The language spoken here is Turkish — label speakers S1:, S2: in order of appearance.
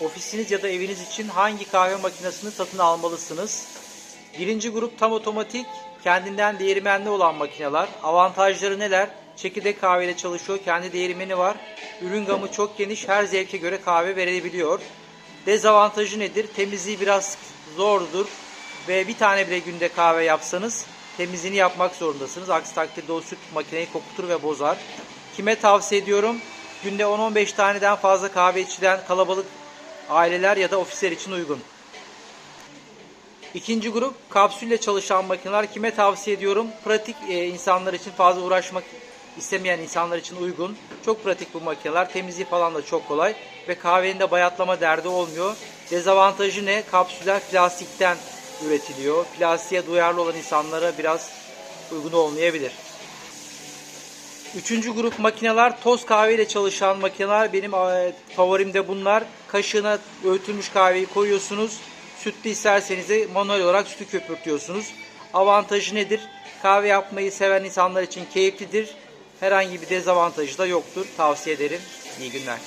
S1: Ofisiniz ya da eviniz için hangi kahve makinesini satın almalısınız? Birinci grup tam otomatik, kendinden değirmenli olan makineler. Avantajları neler? Çekirdek kahveyle çalışıyor, kendi değirmeni var. Ürün gamı çok geniş, her zevke göre kahve verebiliyor. Dezavantajı nedir? Temizliği biraz zordur ve bir tane bile günde kahve yapsanız temizliğini yapmak zorundasınız. Aksi takdirde o süt makineyi kokutur ve bozar. Kime tavsiye ediyorum? Günde 10-15 taneden fazla kahve içilen kalabalık aileler ya da ofisler için uygun. İkinci grup kapsülle çalışan makineler kime tavsiye ediyorum? Pratik e, insanlar için fazla uğraşmak istemeyen insanlar için uygun. Çok pratik bu makineler. Temizliği falan da çok kolay. Ve kahvenin de bayatlama derdi olmuyor. Dezavantajı ne? Kapsüller plastikten üretiliyor. Plastiğe duyarlı olan insanlara biraz uygun olmayabilir. Üçüncü grup makineler toz kahveyle çalışan makineler. Benim e, favorim de bunlar. Kaşığına öğütülmüş kahveyi koyuyorsunuz. Sütlü isterseniz de manuel olarak sütü köpürtüyorsunuz. Avantajı nedir? Kahve yapmayı seven insanlar için keyiflidir. Herhangi bir dezavantajı da yoktur. Tavsiye ederim. İyi günler.